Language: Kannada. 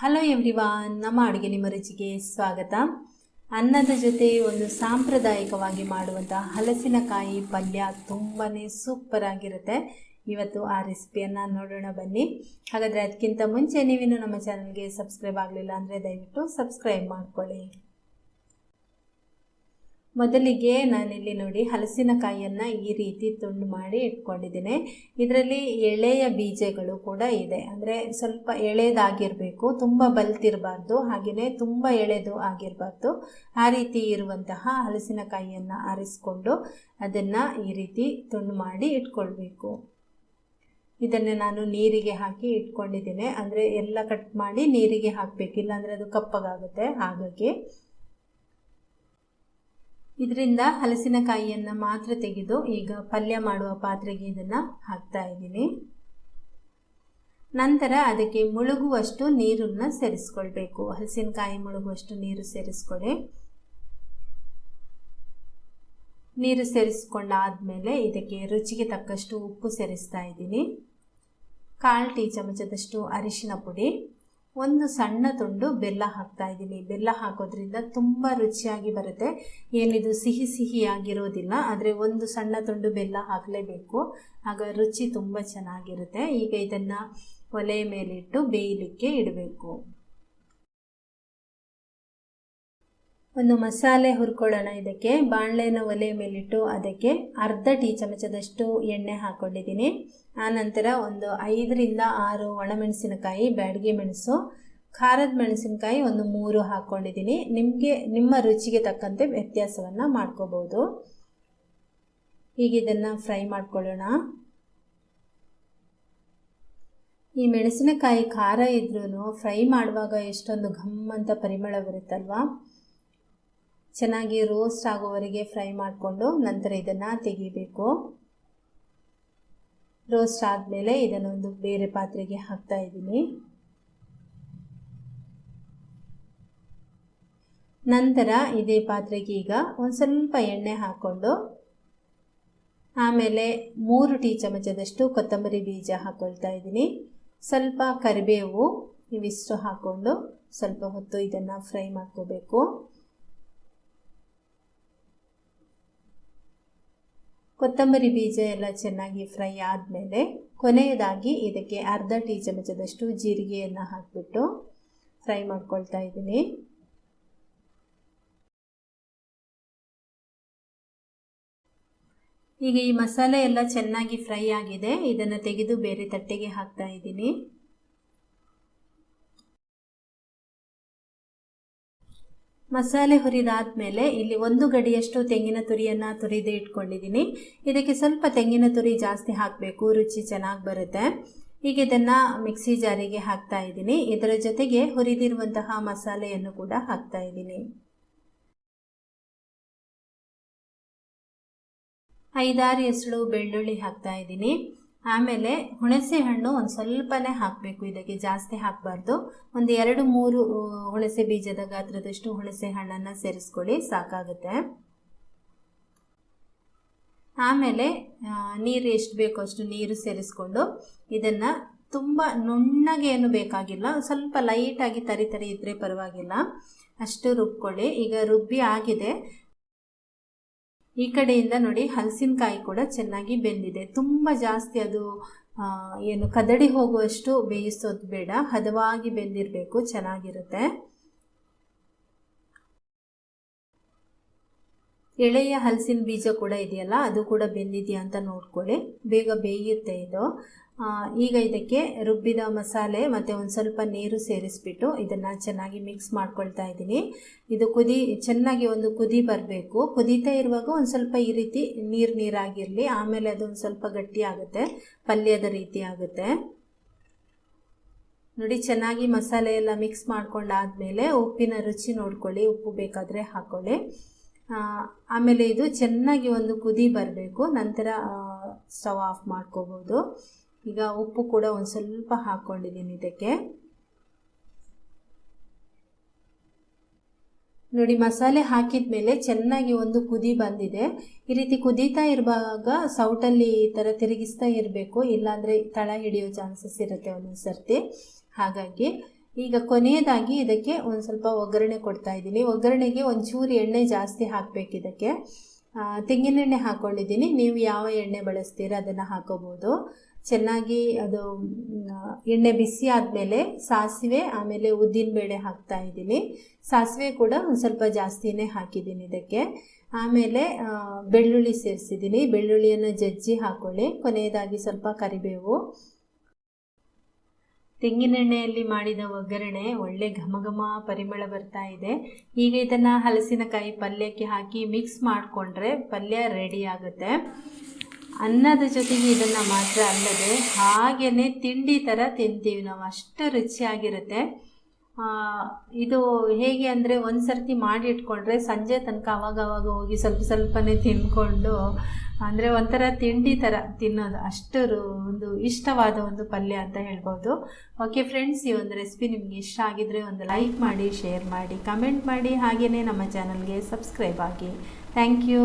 ಹಲೋ ಎವ್ರಿವಾನ್ ನಮ್ಮ ಅಡುಗೆ ನಿಮ್ಮ ರುಚಿಗೆ ಸ್ವಾಗತ. ಅನ್ನದ ಜೊತೆ ಒಂದು ಸಾಂಪ್ರದಾಯಿಕವಾಗಿ ಮಾಡುವಂಥ ಹಲಸಿನಕಾಯಿ ಪಲ್ಯ ತುಂಬಾ ಸೂಪರ್ ಆಗಿರುತ್ತೆ. ಇವತ್ತು ಆ ರೆಸಿಪಿಯನ್ನು ನೋಡೋಣ ಬನ್ನಿ. ಹಾಗಾದರೆ ಅದಕ್ಕಿಂತ ಮುಂಚೆ ನೀವಿನ್ನು ನಮ್ಮ ಚಾನಲ್ಗೆ ಸಬ್ಸ್ಕ್ರೈಬ್ ಆಗಲಿಲ್ಲ ಅಂದರೆ ದಯವಿಟ್ಟು ಸಬ್ಸ್ಕ್ರೈಬ್ ಮಾಡ್ಕೊಳ್ಳಿ. ಮೊದಲಿಗೆ ನಾನಿಲ್ಲಿ ನೋಡಿ ಹಲಸಿನಕಾಯಿಯನ್ನು ಈ ರೀತಿ ತುಂಡು ಮಾಡಿ ಇಟ್ಕೊಂಡಿದ್ದೀನಿ. ಇದರಲ್ಲಿ ಎಳೆಯ ಬೀಜಗಳು ಕೂಡ ಇದೆ. ಅಂದರೆ ಸ್ವಲ್ಪ ಎಳೆದಾಗಿರಬೇಕು, ತುಂಬ ಬಲ್ತಿರಬಾರ್ದು ಹಾಗೆಯೇ ತುಂಬ ಎಳೆದು ಆಗಿರಬಾರ್ದು. ಆ ರೀತಿ ಇರುವಂತಹ ಹಲಸಿನಕಾಯಿಯನ್ನು ಆರಿಸ್ಕೊಂಡು ಅದನ್ನು ಈ ರೀತಿ ತುಂಡು ಮಾಡಿ ಇಟ್ಕೊಳ್ಬೇಕು. ಇದನ್ನು ನಾನು ನೀರಿಗೆ ಹಾಕಿ ಇಟ್ಕೊಂಡಿದ್ದೀನಿ. ಅಂದರೆ ಎಲ್ಲ ಕಟ್ ಮಾಡಿ ನೀರಿಗೆ ಹಾಕಬೇಕು. ಇಲ್ಲಾಂದರೆ ಅದು ಕಪ್ಪಗಾಗುತ್ತೆ ಹಾಗಾಗಿ. ಇದರಿಂದ ಹಲಸಿನಕಾಯಿಯನ್ನು ಮಾತ್ರ ತೆಗೆದು ಈಗ ಪಲ್ಯ ಮಾಡುವ ಪಾತ್ರೆಗೆ ಇದನ್ನು ಹಾಕ್ತಾ ಇದ್ದೀನಿ. ನಂತರ ಅದಕ್ಕೆ ಮುಳುಗುವಷ್ಟು ನೀರನ್ನು ಸೇರಿಸ್ಕೊಳ್ಬೇಕು. ಹಲಸಿನಕಾಯಿ ಮುಳುಗುವಷ್ಟು ನೀರು ಸೇರಿಸ್ಕೊಳ್ಳಿ ನೀರು ಸೇರಿಸ್ಕೊಂಡಾದಮೇಲೆ ಇದಕ್ಕೆ ರುಚಿಗೆ ತಕ್ಕಷ್ಟು ಉಪ್ಪು ಸೇರಿಸ್ತಾ ಇದ್ದೀನಿ. ಕಾಲು ಟೀ ಚಮಚದಷ್ಟು ಅರಿಶಿನ ಪುಡಿ. ಒಂದು ಸಣ್ಣ ತುಂಡು ಬೆಲ್ಲ ಹಾಕ್ತಾ ಇದ್ದೀನಿ. ಬೆಲ್ಲ ಹಾಕೋದ್ರಿಂದ ತುಂಬ ರುಚಿಯಾಗಿ ಬರುತ್ತೆ. ಏನಿದು ಸಿಹಿ ಸಿಹಿಯಾಗಿರೋದಿಲ್ಲ ಆದರೆ ಒಂದು ಸಣ್ಣ ತುಂಡು ಬೆಲ್ಲ ಹಾಕಲೇಬೇಕು. ಆಗ ರುಚಿ ತುಂಬ ಚೆನ್ನಾಗಿರುತ್ತೆ. ಈಗ ಇದನ್ನು ಒಲೆ ಮೇಲಿಟ್ಟು ಬೇಯಲಿಕ್ಕೆ ಇಡಬೇಕು. ಒಂದು ಮಸಾಲೆ ಹುರ್ಕೊಳ್ಳೋಣ ಇದಕ್ಕೆ. ಬಾಣಲೆನ ಒಲೆ ಮೇಲಿಟ್ಟು ಅದಕ್ಕೆ ಅರ್ಧ ಟೀ ಚಮಚದಷ್ಟು ಎಣ್ಣೆ ಹಾಕ್ಕೊಂಡಿದ್ದೀನಿ ಆನಂತರ ಒಂದು ಐದರಿಂದ ಆರು ಒಣಮೆಣಸಿನಕಾಯಿ, ಬ್ಯಾಡಗಿ ಮೆಣಸು, ಖಾರದ ಮೆಣಸಿನಕಾಯಿ ಒಂದು ಮೂರು ಹಾಕ್ಕೊಂಡಿದ್ದೀನಿ ನಿಮಗೆ, ನಿಮ್ಮ ರುಚಿಗೆ ತಕ್ಕಂತೆ ವ್ಯತ್ಯಾಸವನ್ನು ಮಾಡ್ಕೋಬೋದು. ಈಗ ಇದನ್ನು ಫ್ರೈ ಮಾಡ್ಕೊಳ್ಳೋಣ. ಈ ಮೆಣಸಿನಕಾಯಿ ಖಾರ ಇದ್ರೂ ಫ್ರೈ ಮಾಡುವಾಗ ಎಷ್ಟೊಂದು ಘಮ್ ಅಂತ ಪರಿಮಳ ಬರುತ್ತಲ್ವಾ? ಚೆನ್ನಾಗಿ ರೋಸ್ಟ್ ಆಗೋವರೆಗೆ ಫ್ರೈ ಮಾಡಿಕೊಂಡು ನಂತರ ಇದನ್ನು ತೆಗಿಬೇಕು. ರೋಸ್ಟ್ ಆದಮೇಲೆ ಇದನ್ನೊಂದು ಬೇರೆ ಪಾತ್ರೆಗೆ ಹಾಕ್ತಾ ಇದ್ದೀನಿ. ನಂತರ ಇದೇ ಪಾತ್ರೆಗೆ ಈಗ ಒಂದು ಸ್ವಲ್ಪ ಎಣ್ಣೆ ಹಾಕ್ಕೊಂಡು ಆಮೇಲೆ ಮೂರು ಟೀ ಚಮಚದಷ್ಟು ಕೊತ್ತಂಬರಿ ಬೀಜ ಹಾಕ್ಕೊಳ್ತಾ ಇದ್ದೀನಿ. ಸ್ವಲ್ಪ ಕರಿಬೇವು ಇವಿಷ್ಟು ಹಾಕ್ಕೊಂಡು ಸ್ವಲ್ಪ ಹೊತ್ತು ಇದನ್ನು ಫ್ರೈ ಮಾಡ್ಕೋಬೇಕು. ಕೊತ್ತಂಬರಿ ಬೀಜ ಎಲ್ಲ ಚೆನ್ನಾಗಿ ಫ್ರೈ ಆದಮೇಲೆ ಕೊನೆಯದಾಗಿ ಇದಕ್ಕೆ ಅರ್ಧ ಟೀ ಚಮಚದಷ್ಟು ಜೀರಿಗೆಯನ್ನು ಹಾಕಿಬಿಟ್ಟು ಫ್ರೈ ಮಾಡ್ಕೊಳ್ತಾ ಇದ್ದೀನಿ. ಈಗ ಈ ಮಸಾಲೆ ಎಲ್ಲ ಚೆನ್ನಾಗಿ ಫ್ರೈ ಆಗಿದೆ. ಇದನ್ನು ತೆಗೆದು ಬೇರೆ ತಟ್ಟೆಗೆ ಹಾಕ್ತಾ ಇದ್ದೀನಿ. ಮಸಾಲೆ ಹುರಿದಾದ್ಮೇಲೆ ಇಲ್ಲಿ ಒಂದು ಗಡಿಯಷ್ಟು ತೆಂಗಿನ ತುರಿಯನ್ನು ತುರಿದು ಇಟ್ಕೊಂಡಿದ್ದೀನಿ. ಇದಕ್ಕೆ ಸ್ವಲ್ಪ ತೆಂಗಿನ ತುರಿ ಜಾಸ್ತಿ ಹಾಕಬೇಕು, ರುಚಿ ಚೆನ್ನಾಗಿ ಬರುತ್ತೆ. ಈಗ ಇದನ್ನು ಮಿಕ್ಸಿ ಜಾರಿಗೆ ಹಾಕ್ತಾ ಇದ್ದೀನಿ. ಇದರ ಜೊತೆಗೆ ಹುರಿದಿರುವಂತಹ ಮಸಾಲೆಯನ್ನು ಕೂಡ ಹಾಕ್ತಾ ಇದ್ದೀನಿ. ಐದಾರು ಎಸಳು ಬೆಳ್ಳುಳ್ಳಿ ಹಾಕ್ತಾ ಇದ್ದೀನಿ. ಆಮೇಲೆ ಹುಣಸೆ ಹಣ್ಣು ಒಂದು ಸ್ವಲ್ಪನೇ ಹಾಕಬೇಕು, ಇದಕ್ಕೆ ಜಾಸ್ತಿ ಹಾಕಬಾರ್ದು. ಒಂದು ಎರಡು, ಮೂರು ಹುಣಸೆ ಬೀಜದ ಗಾತ್ರದಷ್ಟು ಹುಣಸೆ ಹಣ್ಣನ್ನು ಸೇರಿಸ್ಕೊಳ್ಳಿ, ಸಾಕಾಗುತ್ತೆ. ಆಮೇಲೆ ನೀರು ಎಷ್ಟು ಬೇಕೋ ಅಷ್ಟು ನೀರು ಸೇರಿಸ್ಕೊಂಡು ಇದನ್ನು ತುಂಬ ನುಣ್ಣಗೆ ಏನು ಬೇಕಾಗಿಲ್ಲ, ಸ್ವಲ್ಪ ಲೈಟಾಗಿ ತರಿ ತರಿ ಇದ್ದರೆ ಪರವಾಗಿಲ್ಲ. ಅಷ್ಟು ರುಬ್ಕೊಳ್ಳಿ. ಈಗ ರುಬ್ಬಿ ಆಗಿದೆ. ಈ ಕಡೆಯಿಂದ ನೋಡಿ ಹಲಸಿನಕಾಯಿ ಕೂಡ ಚೆನ್ನಾಗಿ ಬೆಂದಿದೆ. ತುಂಬ ಜಾಸ್ತಿ ಅದು ಏನು ಕದಡಿ ಹೋಗುವಷ್ಟು ಬೇಯಿಸೋದು ಬೇಡ. ಹದವಾಗಿ ಬೆಂದಿರಬೇಕು, ಚೆನ್ನಾಗಿರುತ್ತೆ. ಎಳೆಯ ಹಲಸಿನ ಬೀಜ ಕೂಡ ಇದೆಯಲ್ಲ, ಅದು ಕೂಡ ಬೆಂದಿದೆಯಾ ಅಂತ ನೋಡ್ಕೊಳ್ಳಿ. ಬೇಗ ಬೇಯುತ್ತೆ ಇದು. ಈಗ ಇದಕ್ಕೆ ರುಬ್ಬಿದ ಮಸಾಲೆ ಮತ್ತು ಒಂದು ಸ್ವಲ್ಪ ನೀರು ಸೇರಿಸ್ಬಿಟ್ಟು ಇದನ್ನು ಚೆನ್ನಾಗಿ ಮಿಕ್ಸ್ ಮಾಡ್ಕೊಳ್ತಾ ಇದ್ದೀನಿ. ಇದು ಕುದಿ, ಚೆನ್ನಾಗಿ ಒಂದು ಕುದಿ ಬರಬೇಕು. ಕುದೀತಾ ಇರುವಾಗ ಒಂದು ಸ್ವಲ್ಪ ಈ ರೀತಿ ನೀರು ನೀರಾಗಿರಲಿ. ಆಮೇಲೆ ಅದೊಂದು ಸ್ವಲ್ಪ ಗಟ್ಟಿ ಆಗುತ್ತೆ, ಪಲ್ಯದ ರೀತಿ ಆಗುತ್ತೆ. ನೋಡಿ, ಚೆನ್ನಾಗಿ ಮಸಾಲೆ ಎಲ್ಲ ಮಿಕ್ಸ್ ಮಾಡ್ಕೊಂಡಾದ್ಮೇಲೆ ಉಪ್ಪಿನ ರುಚಿ ನೋಡ್ಕೊಳ್ಳಿ. ಉಪ್ಪು ಬೇಕಾದರೆ ಹಾಕ್ಕೊಳ್ಳಿ ಆಮೇಲೆ ಇದು ಚೆನ್ನಾಗಿ ಒಂದು ಕುದಿ ಬರಬೇಕು. ನಂತರ ಸ್ಟವ್ ಆಫ್ ಮಾಡ್ಕೋಬೋದು. ಈಗ ಉಪ್ಪು ಕೂಡ ಒಂದು ಸ್ವಲ್ಪ ಹಾಕ್ಕೊಂಡಿದ್ದೀನಿ ಇದಕ್ಕೆ. ನೋಡಿ, ಮಸಾಲೆ ಹಾಕಿದ ಮೇಲೆ ಚೆನ್ನಾಗಿ ಒಂದು ಕುದಿ ಬಂದಿದೆ. ಈ ರೀತಿ ಕುದೀತಾ ಇರುವಾಗ ಸೌಟಲ್ಲಿ ಈ ಥರ ತಿರುಗಿಸ್ತಾ ಇರಬೇಕು. ಇಲ್ಲಾಂದರೆ ತಳ ಹಿಡಿಯೋ ಚಾನ್ಸಸ್ ಇರುತ್ತೆ ಒಂದೊಂದು ಸರ್ತಿ ಹಾಗಾಗಿ ಈಗ ಕೊನೆಯದಾಗಿ ಇದಕ್ಕೆ ಒಂದು ಸ್ವಲ್ಪ ಒಗ್ಗರಣೆ ಕೊಡ್ತಾ ಇದ್ದೀನಿ. ಒಗ್ಗರಣೆಗೆ ಒಂಚೂರು ಎಣ್ಣೆ ಜಾಸ್ತಿ ಹಾಕಬೇಕು ಇದಕ್ಕೆ. ತೆಂಗಿನೆಣ್ಣೆ ಹಾಕ್ಕೊಂಡಿದ್ದೀನಿ ನೀವು ಯಾವ ಎಣ್ಣೆ ಬಳಸ್ತೀರ ಅದನ್ನು ಹಾಕೋಬೋದು. ಚೆನ್ನಾಗಿ ಅದು ಎಣ್ಣೆ ಬಿಸಿ ಆದಮೇಲೆ ಸಾಸಿವೆ, ಆಮೇಲೆ ಉದ್ದಿನಬೇಳೆ ಹಾಕ್ತಾ ಇದ್ದೀನಿ. ಸಾಸಿವೆ ಕೂಡ ಒಂದು ಸ್ವಲ್ಪ ಜಾಸ್ತಿನೇ ಹಾಕಿದ್ದೀನಿ ಇದಕ್ಕೆ. ಆಮೇಲೆ ಬೆಳ್ಳುಳ್ಳಿ ಸೇರಿಸಿದ್ದೀನಿ. ಬೆಳ್ಳುಳ್ಳಿಯನ್ನು ಜಜ್ಜಿ ಹಾಕ್ಕೊಳ್ಳಿ ಕೊನೆಯದಾಗಿ ಸ್ವಲ್ಪ ಕರಿಬೇವು. ತೆಂಗಿನೆಣ್ಣೆಯಲ್ಲಿ ಮಾಡಿದ ಒಗ್ಗರಣೆ ಒಳ್ಳೆ ಘಮ ಘಮ ಪರಿಮಳ ಬರ್ತಾ ಇದೆ. ಈಗ ಇದನ್ನು ಹಲಸಿನಕಾಯಿ ಪಲ್ಯಕ್ಕೆ ಹಾಕಿ ಮಿಕ್ಸ್ ಮಾಡಿಕೊಂಡ್ರೆ ಪಲ್ಯ ರೆಡಿ ಆಗುತ್ತೆ. ಅನ್ನದ ಜೊತೆಗೆ ಇದನ್ನು ಮಾತ್ರ ಅಲ್ಲದೆ, ಹಾಗೇನೆ ತಿಂಡಿ ಥರ ತಿಂತೀವಿ. ನಾವು ಅಷ್ಟು ರುಚಿಯಾಗಿರುತ್ತೆ. ಇದು ಹೇಗೆ ಅಂದರೆ ಒಂದು ಸರ್ತಿ ಮಾಡಿ ಇಟ್ಕೊಂಡ್ರೆ ಸಂಜೆ ತನಕ ಅವಾಗ ಅವಾಗ ಹೋಗಿ ಸ್ವಲ್ಪ ಸ್ವಲ್ಪನೇ ತಿಂದ್ಕೊಂಡು ಅಂದರೆ ಒಂಥರ ತಿಂಡಿ ಥರ ತಿನ್ನೋದು ಅಷ್ಟು ಒಂದು ಇಷ್ಟವಾದ ಒಂದು ಪಲ್ಯ ಅಂತ ಹೇಳ್ಬೋದು. ಓಕೆ ಫ್ರೆಂಡ್ಸ್ ಈ ಒಂದು ರೆಸಿಪಿ ನಿಮಗೆ ಇಷ್ಟ ಆಗಿದ್ರೆ ಒಂದು ಲೈಕ್ ಮಾಡಿ ಶೇರ್ ಮಾಡಿ ಕಮೆಂಟ್ ಮಾಡಿ ಹಾಗೆಯೇ ನಮ್ಮ ಚಾನಲ್ಗೆ ಸಬ್ಸ್ಕ್ರೈಬ್ ಆಗಿ. Thank you